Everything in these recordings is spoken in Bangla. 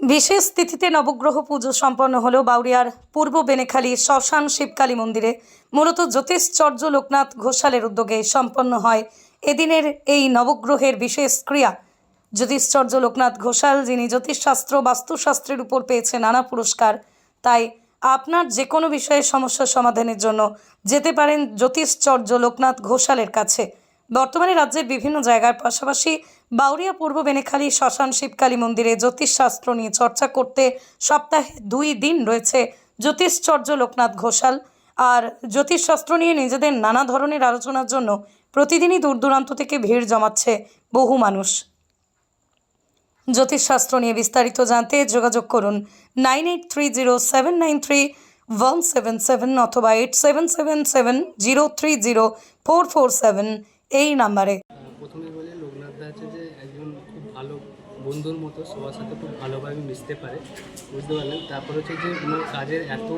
বিশেষ তিথিতে নবগ্রহ পুজো সম্পন্ন হলো বাউরিয়ার পূর্ব বেনেখালী শ্মশান শিবকালী মন্দিরে মূলত জ্যোতিষচর্য লোকনাথ ঘোষালের উদ্যোগে সম্পন্ন হয় এদিনের এই নবগ্রহের বিশেষ ক্রিয়া। জ্যোতিষচর্য লোকনাথ ঘোষাল, যিনি জ্যোতিষশাস্ত্র, বাস্তুশাস্ত্রের উপর পেয়েছে নানা পুরস্কার, তাই আপনার যে কোনো বিষয়ে সমস্যা সমাধানের জন্য যেতে পারেন জ্যোতিষচর্য লোকনাথ ঘোষালের কাছে। বর্তমানে রাজ্যের বিভিন্ন জায়গার পাশাপাশি বাউরিয়া, পূর্ব বেনেখালী, শ্মশান শিবকালী মন্দিরে জ্যোতিষশাস্ত্র নিয়ে চর্চা করতে সপ্তাহে দুই দিন রয়েছে জ্যোতিষচর্য লোকনাথ ঘোষাল। আর জ্যোতিষশাস্ত্র নিয়ে নিজেদের নানা ধরনের আলোচনার জন্য প্রতিদিনই দূর দূরান্ত থেকে ভিড় জমাচ্ছে বহু মানুষ। জ্যোতিষশাস্ত্র নিয়ে বিস্তারিত জানতে যোগাযোগ করুন nine eight three zero seven nine three one seven seven অথবা eight seven seven seven zero three zero four four seven এই নাম্বারে। প্রথমে বলি, লোকনাথ আছে যে একজন খুব ভালো বন্ধুর মতো, সবার সাথে খুব ভালোভাবে মিশতে পারে, বুঝতে পারলেন? তারপর হচ্ছে যে ওনার কাজের এত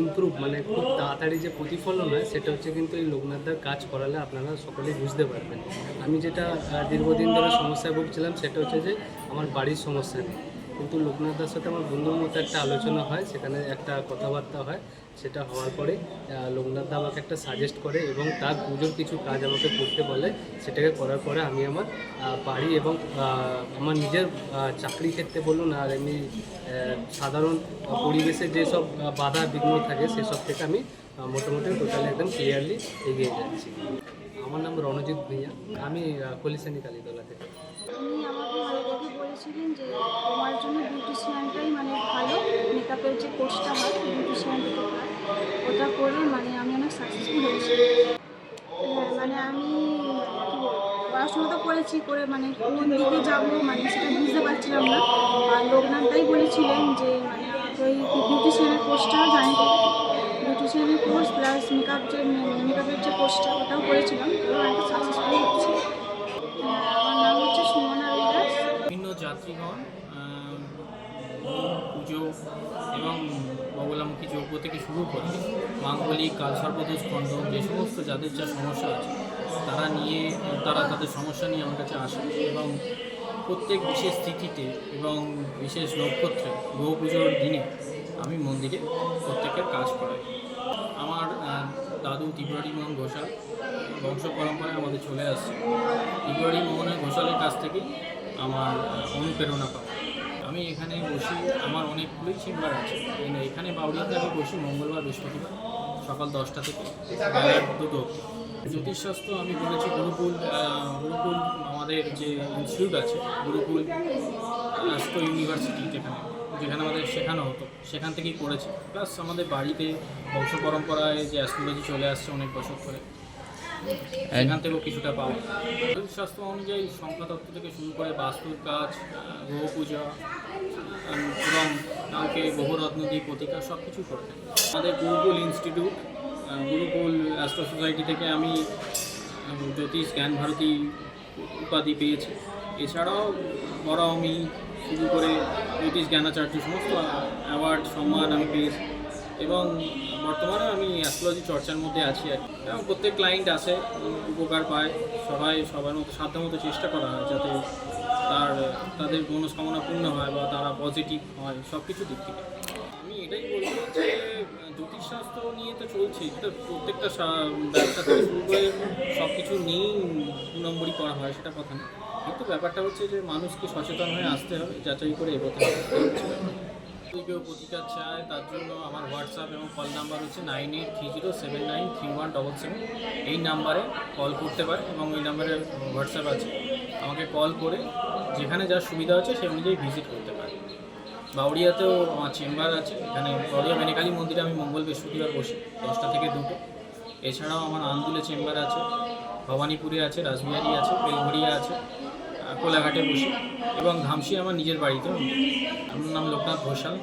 ইমপ্রুভ মানে খুব তাড়াতাড়ি যে প্রতিফলন হয়, সেটা হচ্ছে কিন্তু এই লোকনাথদার কাজ করালে আপনারা সকলেই বুঝতে পারবেন। আমি যেটা দীর্ঘদিন ধরে সমস্যায় ভুগছিলাম, সেটা হচ্ছে যে আমার বাড়ির সমস্যা নেই কিন্তু লোকনাথদার সাথে আমার বন্ধুর মতো একটা আলোচনা হয়, সেখানে একটা কথাবার্তা হয়, সেটা হওয়ার পরে লোকনাথদা আমাকে একটা সাজেস্ট করে এবং তার পুজোর কিছু কাজ আমাকে করতে বলে, সেটাকে করার পরে আমি আমার বাড়ি এবং আমার নিজের চাকরি ক্ষেত্রে বলুন আর এমনি সাধারণ পরিবেশে যেসব বাধা বিঘ্ন থাকে সেসব থেকে আমি মোটামুটি টোটালি একদম ক্লিয়ারলি এগিয়ে যাচ্ছি। আমার নাম রণজিৎ ভূঁইয়া। আমি কলিসানি কালীতলা থেকে। বলেছিলেন যে তোমার জন্য বিউটিশিয়ানটাই মানে ভালো মেকআপের যে কোর্সটা হয় বিউটিশিয়ান ওটা করে মানে আমি অনেক সাকসেসফুল হয়েছি। হ্যাঁ মানে আমি পড়াশোনা তো করেছি, করে মানে কোন দিকে যাব মানে সেটা বুঝতে পারছিলাম না। আর লোকনাথটাই বলেছিলেন যে মানে ওই বিউটিশিয়ানের কোর্সটা করতে বিউটিশিয়ানের কোর্স প্লাস মেকআপ যে মেকআপের যে কোর্সটা ওটাও করেছিলাম। যাত্রীগণ পুজো এবং বগলামুখী যজ্ঞ থেকে শুরু করে মাঙ্গলিক, কালসর্পদোষ খণ্ডন যে সমস্ত যাদের যা সমস্যা আছে, তারা নিয়ে, তারা তাদের সমস্যা নিয়ে আমার কাছে আসে এবং প্রত্যেক বিশেষ তিথিতে এবং বিশেষ নক্ষত্রে গ্রহ পুজোর দিনে আমি মন্দিরে প্রত্যেকের কাজ করাই। আমার দাদু ত্রিপুরারি মোহন ঘোষাল, বংশ পরম্পরায় আমাদের চলে আসছে। ত্রিপুরারি মোহনের ঘোষালের কাছ থেকে আমার অনুপ্রেরণা পাওয়া আমি এখানে বসি, আমার অনেকগুলোই চেম্বার আছে। এখানে বাউরিয়াতে আমি বসি মঙ্গলবার, বৃহস্পতিবার, সকাল দশটা থেকে বেলা দুটো জ্যোতিষশাস্ত্র আমি বলেছি, গুরুকুল গুরুকুল আমাদের যে ইনস্টিটিউট আছে, গুরুকুল অ্যাস্ট্রো ইউনিভার্সিটি যেখানে যেখানে আমাদের শেখানো হতো, সেখান থেকেই করেছি। প্লাস আমাদের বাড়িতে বংশ পরম্পরায় যে অ্যাস্ট্রোলজি চলে আসছে অনেক বছর ধরে সেখান থেকেও কিছুটা পাওয়া। শাস্ত্র অনুযায়ী সংখ্যাতত্ত্ব থেকে শুরু করে বাস্তুর কাজ গ্রহ পূজা এবং কাউকে গ্রহরত্ন দিয়ে প্রতিকার সব কিছু করে আমাদের Gurukul institute Gurukul astro society থেকে আমি জ্যোতিষ জ্ঞান ভারতী উপাধি পেয়েছি। এছাড়াও বড়ামি শুরু করে জ্যোতিষ জ্ঞানাচার্য, সমস্ত অ্যাওয়ার্ড সম্মান আমি পেয়েছি। এবং বর্তমানে আমি অ্যাস্ট্রোলজি চর্চার মধ্যে আছি আর। এবং প্রত্যেক ক্লায়েন্ট আসে, উপকার পায়, সবাই সবার মতো সাধ্য মতো চেষ্টা করা হয় যাতে তার, তাদের মনস্কামনা পূর্ণ হয় বা তারা পজিটিভ হয় সব কিছু দিক থেকে আমি এটাই বলব যে, জ্যোতিষশাস্ত্র নিয়ে তো চলছে, এটা প্রত্যেকটা ব্যবসা থেকে শুরু করে সব কিছু নিয়েই দু নম্বরই করা হয়, সেটা কথা না কিন্তু ব্যাপারটা হচ্ছে যে, মানুষকে সচেতন হয়ে আসতে হবে, যাচাই করে এগোতে হবে। যদি কেউ প্রতিকার চায়, তার জন্য আমার হোয়াটসঅ্যাপ এবং কল নাম্বার হচ্ছে nine eight three zero seven nine three one double seven এই নাম্বারে কল করতে পারে এবং ওই নাম্বারে হোয়াটসঅ্যাপ আছে। আমাকে কল করে যেখানে যা সুবিধা আছে সে অনুযায়ী ভিজিট করতে পারে। বাউরিয়াতেও আমার চেম্বার আছে, এখানে বাউরিয়া মেনেকালী মন্দিরে আমি মঙ্গল বৃহস্পতিবার বসি, দশটা থেকে দুটো। এছাড়াও আমার আন্দুলে চেম্বার আছে, ভবানীপুরে আছে, রাসবিহারি আছে বেলঘরিয়া আছে, কোলাঘাটে বসি এবং ধামসি আমার নিজের বাড়িতেও আমার নাম লোকনাথ ঘোষাল।